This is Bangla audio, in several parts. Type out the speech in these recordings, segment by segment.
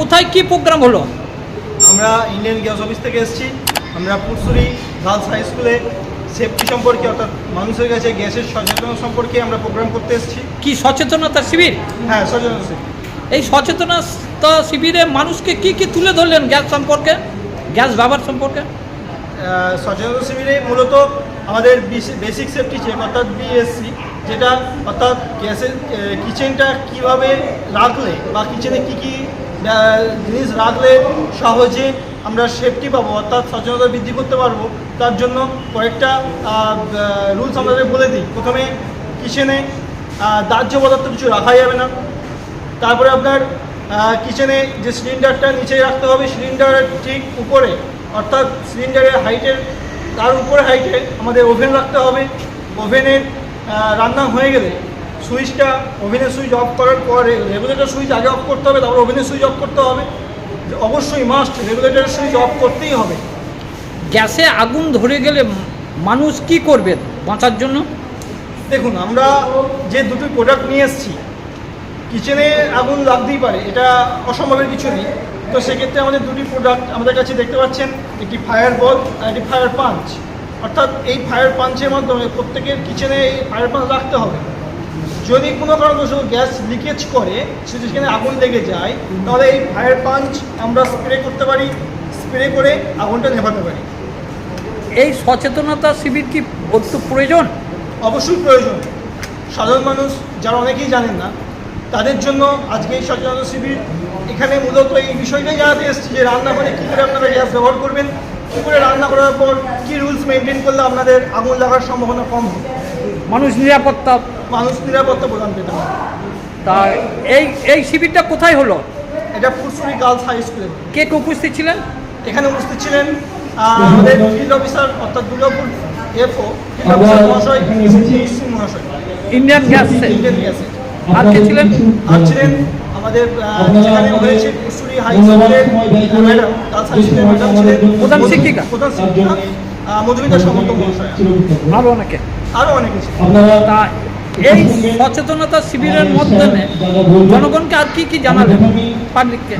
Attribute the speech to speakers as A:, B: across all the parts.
A: কোথায় কি প্রোগ্রাম হলো?
B: আমরা ইন্ডিয়ান গ্যাস অফিস থেকে এসেছি। আমরা পুরসুরি গার্লস হাই স্কুলে সেফটি সম্পর্কে অর্থাৎ মানুষের কাছে গ্যাসের সচেতন সম্পর্কে আমরা প্রোগ্রাম করতে এসেছি।
A: কি সচেতনতা শিবির?
B: হ্যাঁ সচেতন
A: এই সচেতনতা শিবিরে মানুষকে কি কি তুলে ধরলেন গ্যাস সম্পর্কে? গ্যাস ব্যবহার সম্পর্কে?
B: সচেতনতা শিবিরে মূলত আমাদের বেসিক সেফটি চেক অর্থাৎ বিএসসি যেটা অর্থাৎ গ্যাসের কিচেনটা কীভাবে রাখলে বা কিচেনে কী কী জিনিস রাখলে সহজে আমরা সেফটি পাবো, অর্থাৎ সচেতনতা বৃদ্ধি করতে পারব। তার জন্য কয়েকটা রুলস আমাদের বলে দিই। প্রথমে কিচেনে দাহ্য পদার্থ কিছু রাখা যাবে না। তারপরে আপনার কিচেনে যে সিলিন্ডারটা নিচে রাখতে হবে সিলিন্ডারের ঠিক উপরে, অর্থাৎ সিলিন্ডারের হাইটের তার উপরে হাইটে আমাদের ওভেন রাখতে হবে। ওভেনের রান্না হয়ে গেলে সুইচটা ওভেনের সুইচ অফ করার পরে রেগুলেটর সুইচ আগে অফ করতে হবে তারপর ওভেনের সুইচ অফ করতে হবে। অবশ্যই মাস্ট রেগুলেটরের সুইচ অফ করতেই হবে।
A: গ্যাসে আগুন ধরে গেলে মানুষ কি করবে বাঁচার জন্য?
B: দেখুন আমরা যে দুটো প্রোডাক্ট নিয়ে এসেছি কিচেনে আগুন লাগতেই পারে এটা অসম্ভবের কিছু নেই। তো সেক্ষেত্রে আমাদের দুটি প্রোডাক্ট আমাদের কাছে দেখতে পাচ্ছেন একটি ফায়ার বল আর একটি ফায়ার পাঞ্চ অর্থাৎ এই ফায়ার পাঞ্চের মাধ্যমে প্রত্যেকের কিচেনে এই ফায়ার পাঞ্চ রাখতে হবে। যদি কোনো কারণবশত গ্যাস লিকেজ করে সেটা সেখানে আগুন লেগে যায় তাহলে এই ফায়ার পাঞ্চ আমরা স্প্রে করতে পারি স্প্রে করে আগুনটা নেভাতে পারি।
A: এই সচেতনতা শিবির কি অত্যন্ত প্রয়োজন?
B: অবশ্যই প্রয়োজন। সাধারণ মানুষ যারা অনেকেই জানেন না তাদের জন্য আজকে এই সচেতনতা শিবির এখানে মূলত এই বিষয়টাই জানাতে এসেছি যে রান্নাঘরে কী করে আপনারা গ্যাস ব্যবহার করবেন কী করে রান্না করার পর কী রুলস মেনটেন করলে আপনাদের আগুন লাগার সম্ভাবনা কম হবে।
A: মানুষ নিরাপত্তা
B: মানুষ নিরাপত্তা প্রদান পেতে পারে।
A: তা এই এই শিবিরটা কোথায় হলো?
B: এটা ফুরসুরি গার্লস হাই স্কুলে।
A: কে কে উপস্থিত ছিলেন?
B: এখানে উপস্থিত ছিলেন আমাদের ফিল্ড অফিসার অর্থাৎ দুর্গাপুর এফও ফিল্ড অফিসার মহাশয় মহাশয়।
A: ইন্ডিয়ান গ্যাস
B: ইন্ডিয়ান গ্যাসের
A: আর কে ছিলেন?
B: আর ছিলেন আমাদের যেখানে হয়েছে কুসুরি হাই স্কুলের ম্যাডাম গার্লস হাই স্কুলের ম্যাডাম ছিলেন।
A: প্রধান শিক্ষিকা?
B: প্রধান শিক্ষিকা মধুমিতা সামন্ত মহাশয়।
A: আরও অনেকে।
B: আরও অনেকে ছিলেন।
A: তা এই সচেতনতা শিবিরের মাধ্যমে জনগণকে আর কি কি জানালেন পাবলিককে?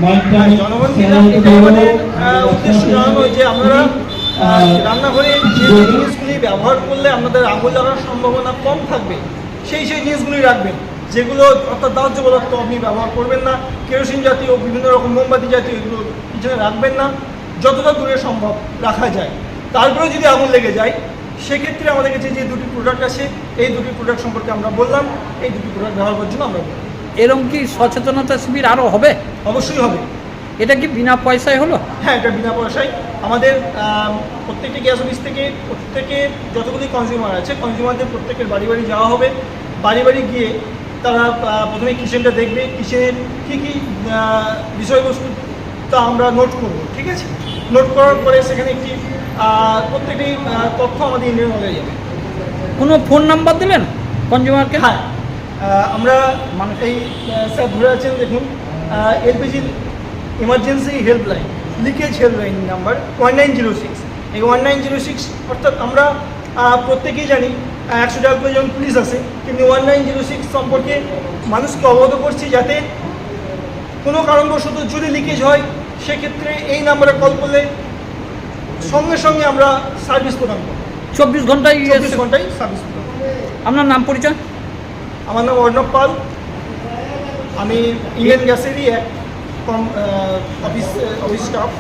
B: জনগণকে আমাদের উদ্দেশ্য জানানো যে আহ, রান্নাঘরে যে জিনিসগুলি ব্যবহার করলে আপনাদের আঙুল লাগার সম্ভাবনা কম থাকবে সেই সেই জিনিসগুলি রাখবেন যেগুলো অর্থাৎ দাহ্য পদার্থ আপনি ব্যবহার করবেন না কেরোসিন জাতীয় বিভিন্ন রকম মোমবাতি জাতীয় এগুলো পিছনে রাখবেন না যতটা দূরে সম্ভব রাখা যায়। তারপরেও যদি আগুন লেগে যায় সেক্ষেত্রে আমাদের কাছে যে দুটি প্রোডাক্ট আছে এই দুটি প্রোডাক্ট সম্পর্কে আমরা বললাম এই দুটি প্রোডাক্ট ব্যবহার করার জন্য আমরা বললাম।
A: এরকম কি সচেতনতা শিবির আরও হবে?
B: অবশ্যই হবে।
A: এটা কি বিনা পয়সায় হলো?
B: হ্যাঁ এটা বিনা পয়সায়। আমাদের প্রত্যেকটি গ্যাস অফিস থেকে প্রত্যেকে যতগুলি কনজিউমার আছে কনজিউমারদের প্রত্যেকের বাড়ি বাড়ি যাওয়া হবে। বাড়ি বাড়ি গিয়ে তারা প্রথমে কিচেনটা দেখবে। কিচেনের কী কী বিষয়বস্তু তা আমরা নোট করব ঠিক আছে? নোট করার পরে সেখানে একটি প্রত্যেকটি তথ্য আমাদের ইন্ডিয়ান হয়ে যাবে।
A: কোনো ফোন নাম্বার দেবেন কনজিউমারকে
B: হ্যাঁ আমরা মানুষ। এই স্যার ধরে আছেন দেখুন এলপিজির emergency helpline leakage helpline number one nine zero six এই ওয়ান নাইন জিরো সিক্স অর্থাৎ আমরা প্রত্যেকেই জানি একশো টাকা করে পুলিশ আসে কিন্তু ওয়ান নাইন জিরো সিক্স সম্পর্কে মানুষকে অবগত করছি যাতে কোনো কারণবশত যদি লিকেজ হয় সেক্ষেত্রে এই নাম্বারে কল করলে সঙ্গে সঙ্গে আমরা সার্ভিস প্রদান করব।
A: চব্বিশ ঘন্টায়
B: চব্বিশ ঘন্টায় সার্ভিস প্রদান
A: আপনার নাম পরিচয়?
B: আমার নাম অর্ণব পাল। আমি ইন্ডিয়ান গ্যাসেরই এক কম অফিস অফিস স্টাফ